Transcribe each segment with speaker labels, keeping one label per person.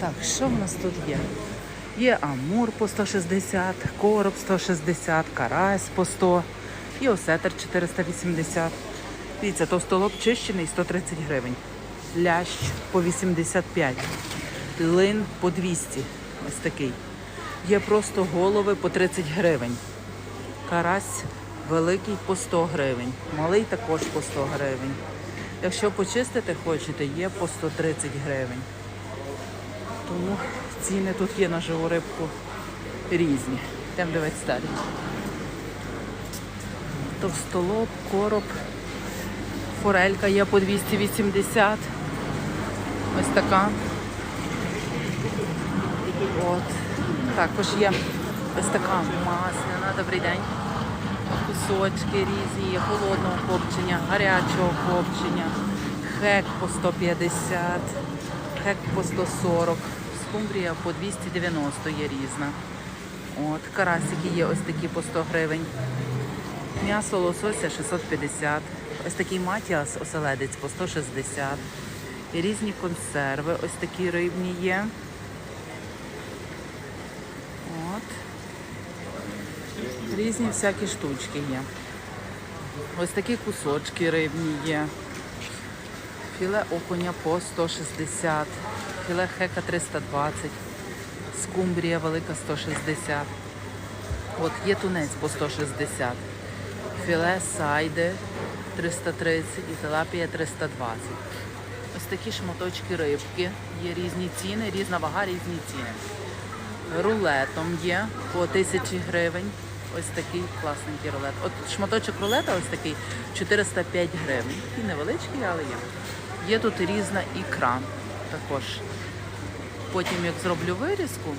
Speaker 1: Так, що в нас тут є? Є амур по 160, короб 160, карась по 100 і осетр 480. Дивіться, товстолоб чищений 130 гривень. Лящ по 85. Лин по 200. Ось такий. Є просто голови по 30 гривень. Карась великий по 100 гривень. Малий також по 100 гривень. Якщо почистити хочете, є по 130 гривень. Тому ціни тут є на живу рибку різні. Йдемо дивитися далі. Товстолоб, короб, форелька є по 280. Ось така. От. Також є ось така масляна. Добрий день. Кусочки різні, є холодного копчення, гарячого копчення, хек по 150, хек по 140, скумбрія по 290 є різна. От, карасики є ось такі по 100 гривень. М'ясо лосося 650. Ось такий матіас оселедець по 160. І різні консерви, ось такі рибні є. От. Різні всякі штучки є. Ось такі кусочки рибні є. Філе окуня по 160, філе хека 320, скумбрія велика 160. От є тунець по 160, філе сайди 330 і тилапія 320. Ось такі шматочки рибки. Є різні ціни, різна вага, різні ціни. Рулетом є по 1000 гривень. Ось такий класненький рулет. От шматочок рулета ось такий 405 гривень. Такий невеличкий, але є. Є тут різна ікра також. Потім, як зроблю вирізку,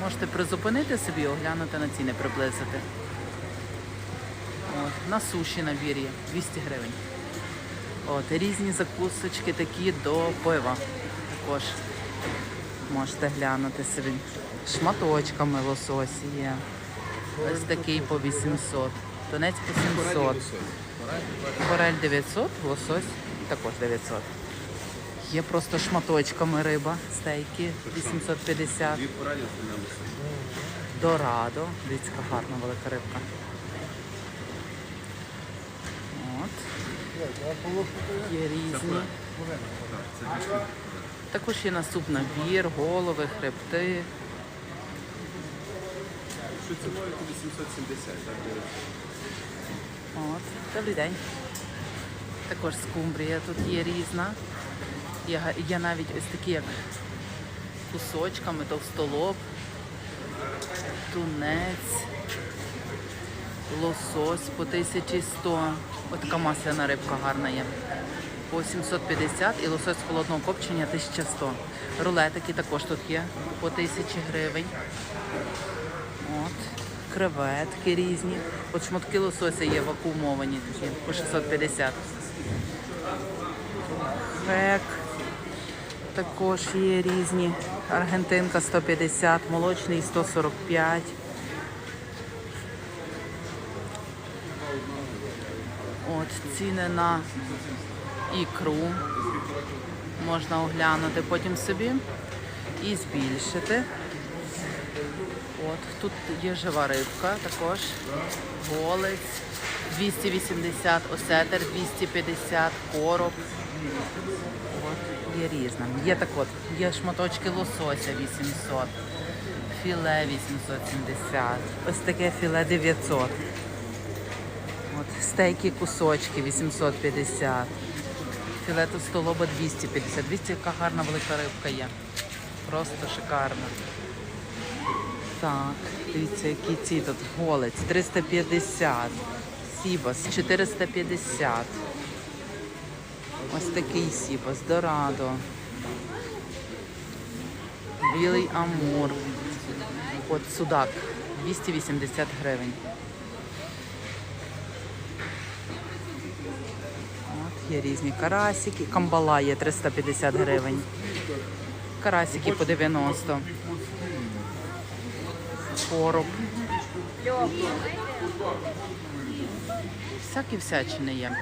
Speaker 1: можете призупинити собі, оглянути на ціни, приблизити. От, на суші набір є 200 гривень. От, різні закусочки такі до пива. Також можете глянути собі. Шматочками лососі є. Ось такий по 800. Тунець по 700. Форель 900, лосось також 900. Є просто шматочками риба, стейки 850. Дорадо. Дивіться, яка гарна велика рибка. От. Є різні. Також є на суп набір, голови, хребти.
Speaker 2: Що то 870, так?
Speaker 1: От. Добрий день. Також скумбрія тут є різна. Є, є навіть ось такі, як кусочками, товстолоб, тунець, лосось по 1100. Ось така масляна рибка гарна є. По 750 і лосось холодного копчення 1100. Рулетики також тут є по 1000 гривень. От, креветки різні. От шматки лосося є вакуумовані такі по 650. Хек також є різні. Аргентинка 150, молочний 145. От ціни на ікру можна оглянути потім собі і збільшити. От, тут є жива рибка також. Голець 280, осетер 250, короб. Є різна. Є так от, є шматочки лосося 800, філе 870, ось таке філе 900. От, стейки кусочки 850. Філе столоба 250. 200 яка гарна велика рибка є. Просто шикарна. Так, дивіться, які ці тут голець 350, сібас 450. Ось такий сібас, дорадо. Білий амур. От судак 280 гривень. От є різні карасики. Камбала є 350 гривень. Карасики по 90. Короб. Всякі всячини є.